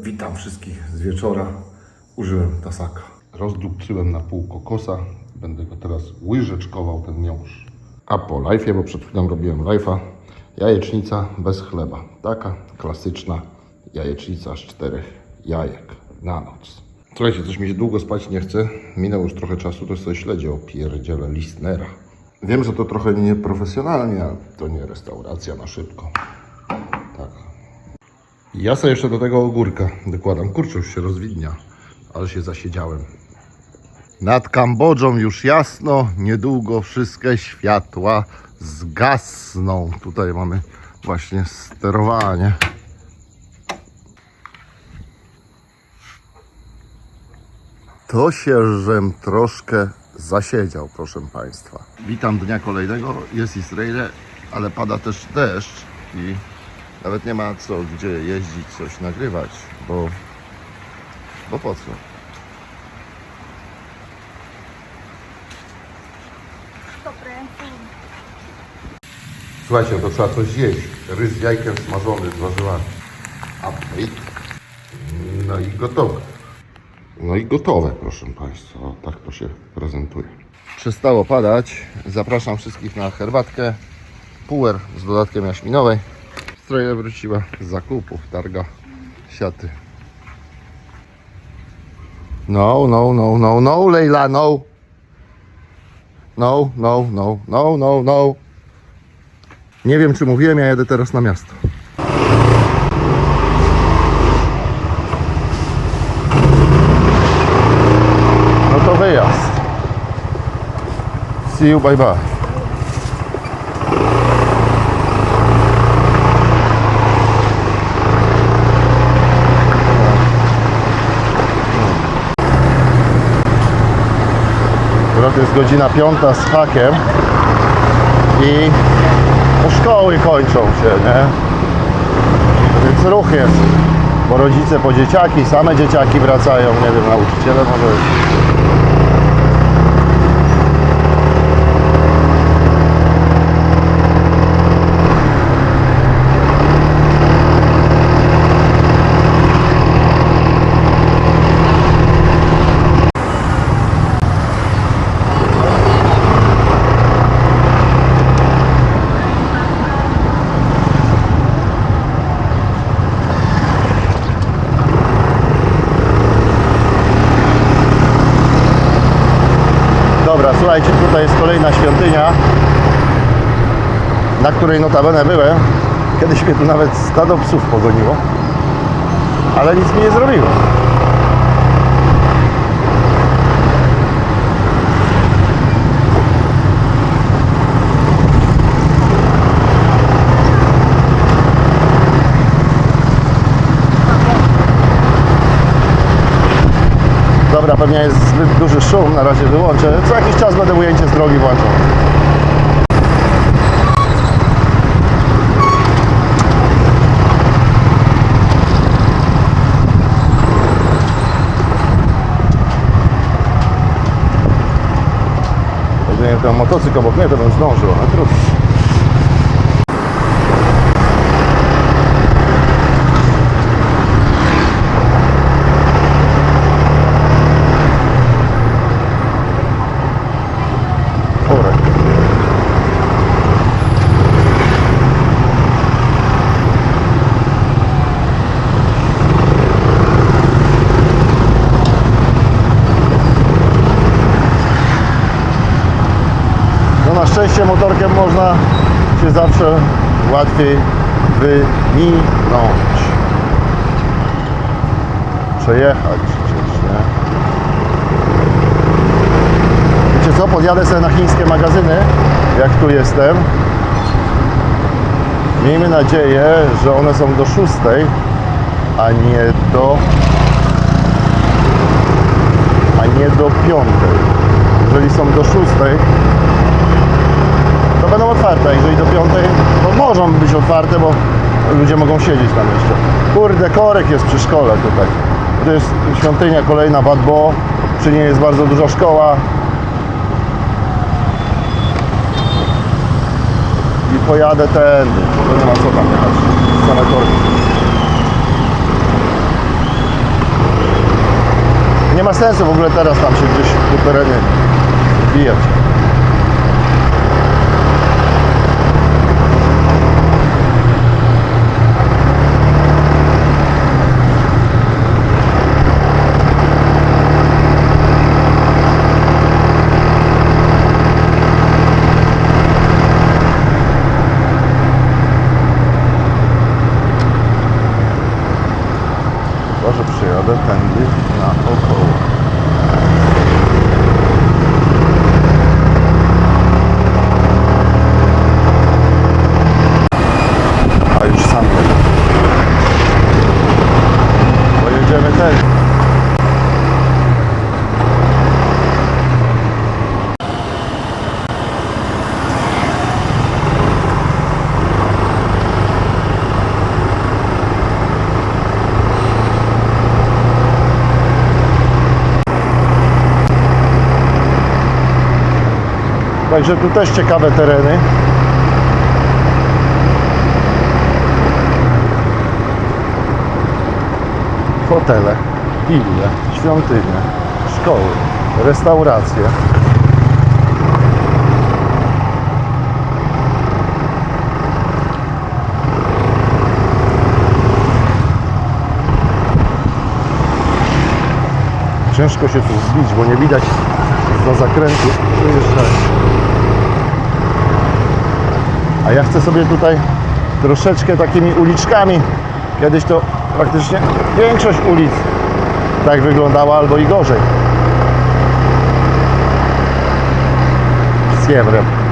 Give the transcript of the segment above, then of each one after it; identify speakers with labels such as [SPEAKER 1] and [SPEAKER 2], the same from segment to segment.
[SPEAKER 1] Witam wszystkich z wieczora. Użyłem tasaka. Rozdupcyłem na pół kokosa. Będę go teraz łyżeczkował ten miąższ. A po live'ie, bo przed chwilą robiłem live'a, jajecznica bez chleba. Taka klasyczna jajecznica z czterech jajek na noc. Słuchajcie, coś mi się długo spać nie chce. Minęło już trochę czasu, to sobie śledzie o pierdziele Listnera. Wiem, że to trochę nieprofesjonalnie, ale to nie restauracja na szybko. Ja sobie jeszcze do tego ogórka dokładam. Kurczę, już się rozwidnia, ale się zasiedziałem. Nad Kambodżą już jasno, niedługo wszystkie światła zgasną. Tutaj mamy właśnie sterowanie. To się żem troszkę zasiedział, proszę Państwa. Witam dnia kolejnego. Jest Izrael, ale pada też deszcz i nawet nie ma co gdzie jeździć, coś nagrywać, bo, bo po co? Słuchajcie, to trzeba coś zjeść. Rys z jajkiem smażony z warzywami. Update. No i gotowe. No i gotowe, proszę Państwa. O, tak to się prezentuje. Przestało padać. Zapraszam wszystkich na herbatkę. Puer z dodatkiem jaśminowej. Stroje wróciła z zakupów, targa siaty. No, no, no, no, no, Leila, no. No, no, no, no, no, no. Nie wiem, czy mówiłem, ja jedę teraz na miasto. No to wyjazd. See you, bye bye. Akurat jest godzina piąta z hakiem i no szkoły kończą się, nie? Więc ruch jest, bo rodzice po dzieciaki, same dzieciaki wracają, nie wiem, nauczyciele może. Dobra, słuchajcie, tutaj jest kolejna świątynia, na której notabene byłem. Kiedyś mnie tu nawet stado psów pogoniło, ale nic mi nie zrobiło. Dobra, pewnie jest zbyt duży szum, na razie wyłączę. Co jakiś czas będę ujęcie z drogi włączał. Gdybym ten motocykl obok mnie, to bym zdążył, ale trudno. Kurek. No na szczęście motorkiem można się zawsze łatwiej wyminąć. Przejechać przecież, nie? Wiecie co, podjadę sobie na chińskie magazyny, jak tu jestem. Miejmy nadzieję, że one są do 6, a nie do a nie do 5. Jeżeli są do 6, to będą otwarte, jeżeli do 5, to mogą być otwarte, bo ludzie mogą siedzieć tam jeszcze. Kurde, korek jest przy szkole tutaj. To jest świątynia kolejna Bad Bo, przy niej jest bardzo duża szkoła, i pojadę ten, to nie ma co tam jechać, same korki. ma sensu w ogóle teraz tam się gdzieś po terenie wbijać. Chyba, że przyjadę tędy na około. A już sam jadę. Pojedziemy też. Także tu też ciekawe tereny. Hotele, wille, świątynie, szkoły, restauracje. Ciężko się tu zbić, bo nie widać za zakrętu wyjeżdżać. A ja chcę sobie tutaj troszeczkę takimi uliczkami. Kiedyś to praktycznie większość ulic tak wyglądała, albo i gorzej. Z Jewrem.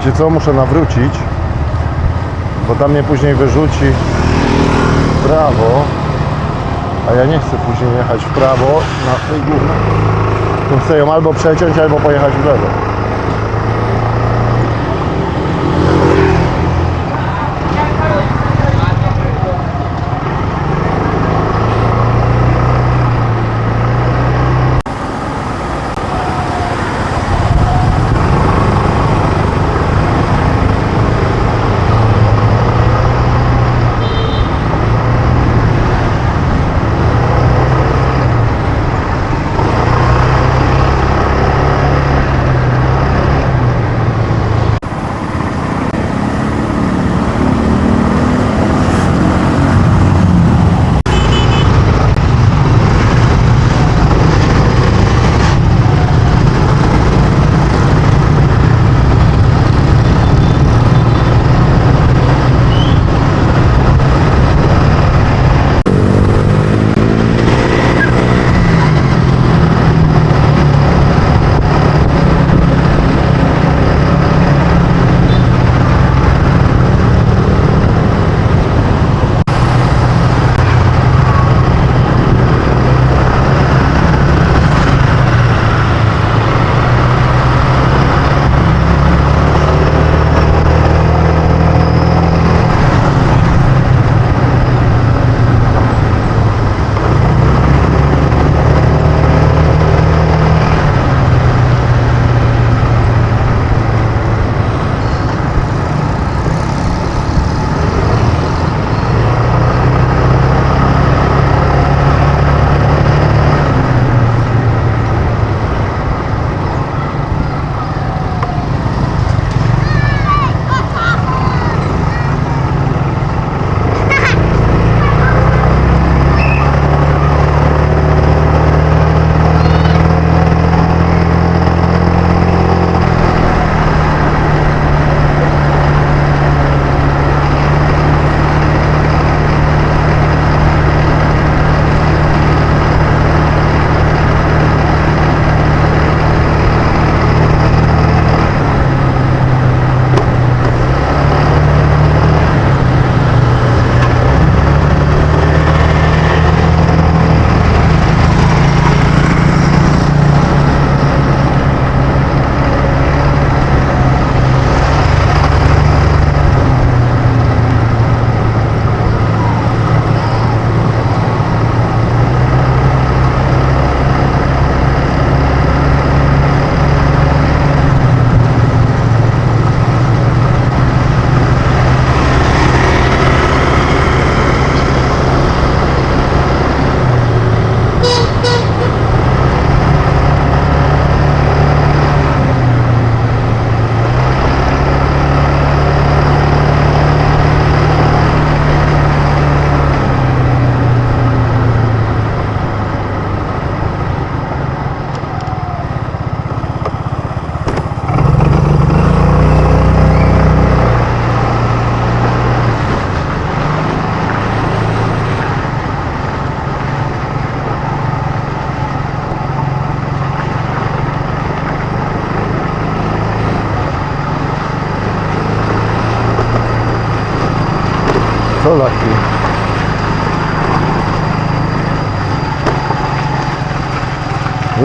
[SPEAKER 1] Wiecie co, muszę nawrócić, bo tam mnie później wyrzuci w prawo, a ja nie chcę później jechać w prawo na tej. Tu chcę ją albo przeciąć, albo pojechać w lewo.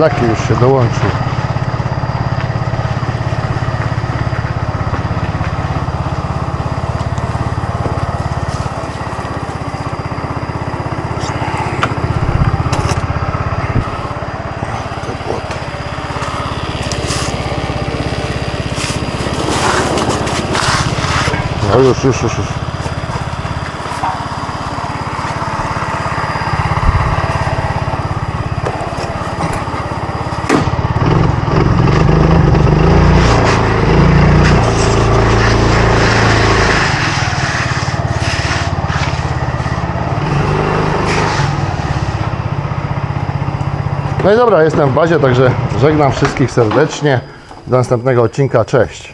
[SPEAKER 1] Laki już się dołączył. No już, już, No i dobra, jestem w bazie, także żegnam wszystkich serdecznie. Do następnego odcinka, cześć.